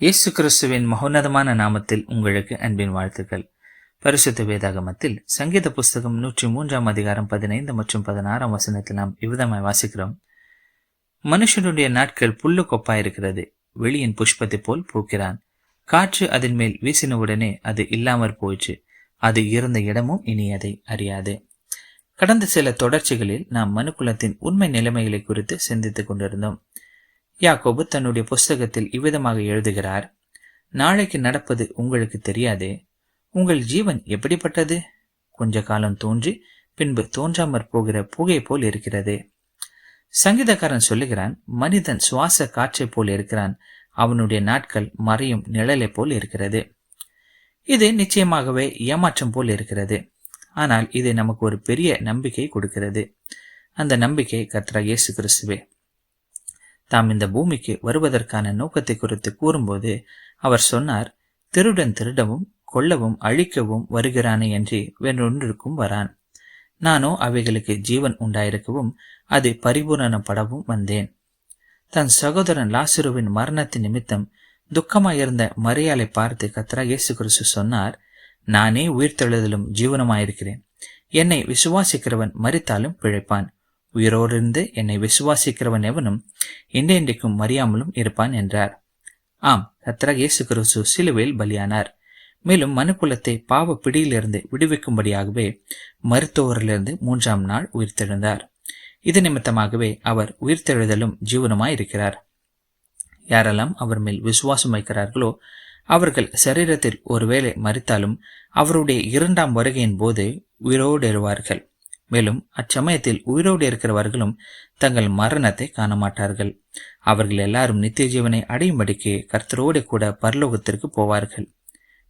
இயேசு கிறிஸ்துவின் மகோன்னதமான நாமத்தில் உங்களுக்கு அன்பின் வாழ்த்துக்கள். பரிசுத்த வேதாகமத்தில் சங்கீத புஸ்தகம் நூற்றி மூன்றாம் அதிகாரம் பதினைந்து மற்றும் பதினாறாம் வசனத்தில் நாம் இவ்விதமாய் வாசிக்கிறோம். மனுஷனுடைய நாட்கள் புல்லு கொப்பாயிருக்கிறது வெளியின் புஷ்பத்தை போல் பூக்கிறான். காற்று அதன் மேல் வீசினவுடனே அது இல்லாமற் போயிற்று. அது இருந்த இடமும் இனி அதை அறியாது. கடந்த சில தொடர்ச்சிகளில் நாம் மனுக்குலத்தின் உண்மை நிலைமைகளை குறித்து சிந்தித்துக் கொண்டிருந்தோம். யாக்கோபு தன்னுடைய புஸ்தகத்தில் இவ்விதமாக எழுதுகிறார் நாளைக்கு நடப்பது உங்களுக்கு தெரியாதே? உங்கள் ஜீவன் எப்படிப்பட்டது? கொஞ்ச காலம் தோன்றி பின்பு தோன்றாமற் போகிற புகை போல் இருக்கிறது. சங்கீதக்காரன் சொல்லுகிறான் மனிதன் சுவாச காற்றை போல் இருக்கிறான். அவனுடைய நாட்கள் மறையும் நிழலை போல் இருக்கிறது. இது நிச்சயமாகவே ஏமாற்றம் போல் இருக்கிறது. ஆனால் இது நமக்கு ஒரு பெரிய நம்பிக்கை கொடுக்கிறது. அந்த நம்பிக்கை கத்ரா இயேசு கிறிஸ்துவே. தாம் இந்த பூமிக்கு வருவதற்கான நோக்கத்தை குறித்து கூறும்போது அவர் சொன்னார் திருடன் திருடவும் கொல்லவும் அழிக்கவும் வருகிறானே என்று வேறொன்றிற்கும் வரான். நானோ அவைகளுக்கு ஜீவன் உண்டாயிருக்கவும் அது பரிபூரணப்படவும் வந்தேன். தன் சகோதரன் லாசுருவின் மரணத்தின் நிமித்தம் துக்கமாயிருந்த மரியாலை பார்த்து கத்ரா இயேசு கிறிஸ்து சொன்னார் நானே உயிர்த்தெழுதலும் ஜீவனமாயிருக்கிறேன். என்னை விசுவாசிக்கிறவன் மறித்தாலும் பிழைப்பான். உயிரோடிருந்து என்னை விசுவாசிக்கிறவன் எவனும் இன்றைக்கும் மறியாமலும் இருப்பான் என்றார். ஆம் கத்ரா இயேசு கிறிஸ்து சிலுவையில் பலியானார். மேலும் மனுக்குலத்தை பாவ பிடியிலிருந்து விடுவிக்கும்படியாகவே மருத்துவரிலிருந்து மூன்றாம் நாள் உயிர்த்தெழுந்தார். இது நிமித்தமாகவே அவர் உயிர்த்தெழுதலும் ஜீவனமாய் இருக்கிறார் யாரெல்லாம் அவர் மேல் விசுவாசம் வைக்கிறார்களோ அவர்கள் சரீரத்தில் ஒருவேளை மறித்தாலும் அவருடைய இரண்டாம் வருகையின் போது உயிரோடு எழுவார்கள் மேலும் அச்சமயத்தில் உயிரோடு இருக்கிறவர்களும் தங்கள் மரணத்தை காண மாட்டார்கள் அவர்கள் எல்லாரும் நித்திய ஜீவனை அடையும்படிக்கு கர்த்தரோடு கூட பரலோகத்திற்கு போவார்கள்.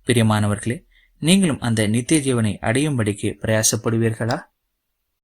பிரியமானவர்களே நீங்களும் அந்த நித்திய ஜீவனை அடையும்படிக்கு பிரயாசப்படுவீர்களா?